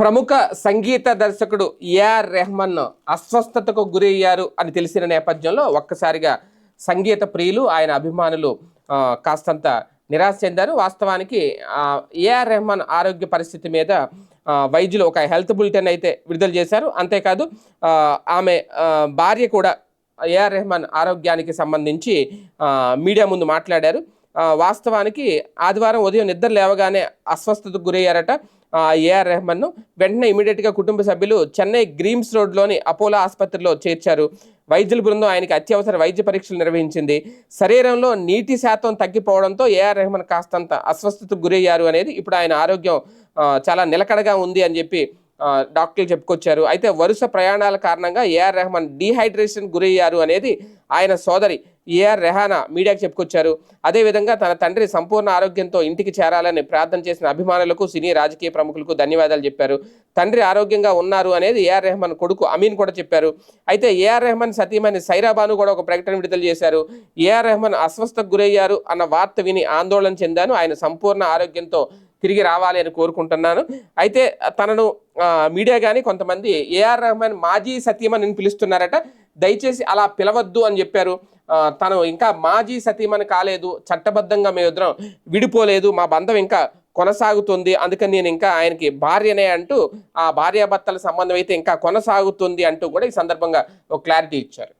ప్రముఖ సంగీత దర్శకుడు ఏఆర్ రెహమాన్ అస్వస్థతకు గురయ్యారు అని తెలిసిన నేపథ్యంలో ఒక్కసారిగా సంగీత ప్రియులు ఆయన అభిమానులు కాస్తంత నిరాశ చెందారు. వాస్తవానికి ఏఆర్ రెహమాన్ ఆరోగ్య పరిస్థితి మీద వైద్యులు ఒక హెల్త్ బులెటిన్ అయితే విడుదల చేశారు. అంతేకాదు ఆమె భార్య కూడా ఏఆర్ రెహమాన్ ఆరోగ్యానికి సంబంధించి మీడియా ముందు మాట్లాడారు. వాస్తవానికి ఆదివారం ఉదయం నిద్ర లేవగానే అస్వస్థతకు గురయ్యారట. ఏఆర్ రెహమాన్ను వెంటనే ఇమీడియట్గా కుటుంబ సభ్యులు చెన్నై గ్రీమ్స్ రోడ్లోని అపోలో ఆసుపత్రిలో చేర్చారు. వైద్యుల బృందం ఆయనకి అత్యవసర వైద్య పరీక్షలు నిర్వహించింది. శరీరంలో నీటి శాతం తగ్గిపోవడంతో ఏఆర్ రెహమాన్ కాస్తంత అస్వస్థతకు గురయ్యారు అనేది ఇప్పుడు ఆయన ఆరోగ్యం చాలా నిలకడగా ఉంది అని చెప్పి డాక్టర్లు చెప్పుకొచ్చారు. అయితే వరుస ప్రయాణాల కారణంగా ఏఆర్ రెహమాన్ డీహైడ్రేషన్ గురయ్యారు అనేది ఆయన సోదరి ఏఆర్ రెహానా మీడియాకు చెప్పుకొచ్చారు. అదేవిధంగా తన తండ్రి సంపూర్ణ ఆరోగ్యంతో ఇంటికి చేరాలని ప్రార్థన చేసిన అభిమానులకు సినీ రాజకీయ ప్రముఖులకు ధన్యవాదాలు చెప్పారు. తండ్రి ఆరోగ్యంగా ఉన్నారు అనేది ఏఆర్ రెహమాన్ కొడుకు అమీన్ కూడా చెప్పారు. అయితే ఏఆర్ రెహమాన్ సతీమణి సైరాబాను కూడా ఒక ప్రకటన విడుదల చేశారు. ఏఆర్ రెహమాన్ అస్వస్థకు గురయ్యారు అన్న వార్త విని ఆందోళన చెందాను. ఆయన సంపూర్ణ ఆరోగ్యంతో తిరిగి రావాలి అని కోరుకుంటున్నాను. అయితే తనను మీడియా కానీ కొంతమంది ఏఆర్ రెహమాన్ మాజీ సతీమణిని పిలుస్తున్నారట. దయచేసి అలా పిలవద్దు అని చెప్పారు. తను ఇంకా మాజీ సతీమని కాలేదు. చట్టబద్ధంగా మేమిద్దరం విడిపోలేదు. మా బంధం ఇంకా కొనసాగుతుంది. అందుకని నేను ఇంకా ఆయనకి భార్యనే అంటూ ఆ భార్యాభర్తల సంబంధం అయితే ఇంకా కొనసాగుతుంది అంటూ కూడా ఈ సందర్భంగా ఒక క్లారిటీ ఇచ్చారు.